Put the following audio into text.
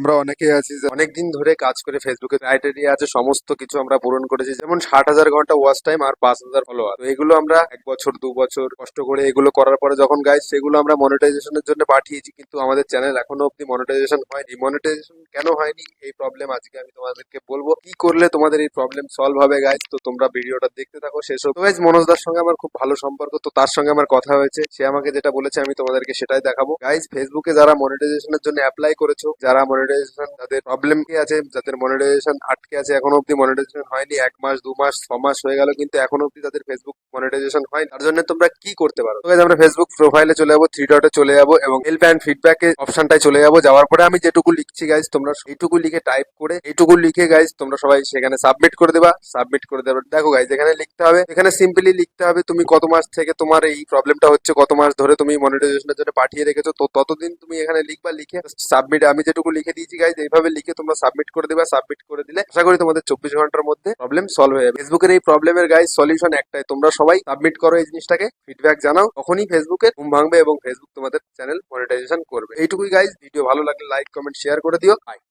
আমরা অনেকে আছি যে অনেকদিন ধরে কাজ করে ফেসবুকে ক্রাইটেরিয়া আছে, সমস্ত কিছু আমরা পূরণ করেছি। যেমন ষাট হাজার ঘণ্টা ওয়াচ টাইম আর পাঁচ হাজার ফলোয়ার তো এগুলো আমরা এক বছর, দু বছর কষ্ট করে এগুলো করার পরে যখন গাইজ সেগুলো আমরা মনিটাইজেশনের জন্য পাঠিয়েছি, কিন্তু আমাদের চ্যানেল এখনও অব্দি মনিটাইজেশন হয়নি। মনিটাইজেশন কেন হয়নি? এই প্রবলেম আজকে আমি তোমাদেরকে বলব। কি করলে তোমাদের এই প্রবলেম সলভ হবে গাইজ তো তোমরা ভিডিওটা দেখতে থাকো, শেষ তো গাইজ মনোজদার সঙ্গে আমার খুব ভালো সম্পর্ক, তো তার সঙ্গে আমার কথা হয়েছে। সে আমাকে যেটা বলেছে, আমি তোমাদেরকে সেটাই দেখাবো। গাইজ ফেসবুকে যারা মনিটাইজেশনের জন্য অ্যাপ্লাই করেছ, যারা মনিটাইজেশন তাদের প্রবলেম কি আছে, যাদের মনিটাইজেশন আটকে আছে এখনও অব্দি মনিটাইজেশন হয়নি, এক মাস, দু মাস, ছ মাস হয়ে গেল কিন্তু এখনও অব্দি তাদের ফেসবুক মনিটাইজেশন হয়নি। তার জন্য তোমরা কি করতে পারো? তো আমরা ফেসবুক প্রোফাইলে চলে যাব থ্রি ডটে চলে যাব এবং হেল্প অ্যান্ড ফিডব্যাক এর অপশনটায় চলে যাব। যাওয়ার পরে আমি যেটুকু লিখছি গাইজ তোমরা এইটুকু লিখে টাইপ করে এইটুকু লিখে গাইজ তোমরা সবাই সেখানে সাবমিট করে দেবা। সাবমিট করে দেবে দেখো গাইজ এখানে লিখতে হবে, এখানে সিম্পলি লিখতে হবে, তুমি কত মাস থেকে তোমার এই প্রবলেমটা হচ্ছে, কত মাস ধরে তুমি মনিটাইজেশনের জন্য পাঠিয়ে রেখেছো। তো ততদিন তুমি এখানে লিখবা, লিখে সাবমিট আমি যেটুকু লিখে দিয়েছি গাইজ এইভাবে লিখে তোমরা সাবমিট করে দেবে সাবমিট করে দিলে আশা করি তোমাদের চব্বিশ ঘণ্টার মধ্যে প্রবলেম সলভ হয়ে যাবে। ফেসবুকের এই প্রবলেমের গাইজ সলিউশন একটাই। তোমরা সবাই সাবমিট করো এই জিনিসটাকে ফিডব্যাক জানাও। তখনই ফেসবুকের ঘুম ভাঙবে এবং ফেসবুক তোমাদের চ্যানেল মনিটাইজেশন করবে। এইটুকুই গাইজ ভিডিও ভালো লাগলে লাইক কমেন্ট শেয়ার করে দিও.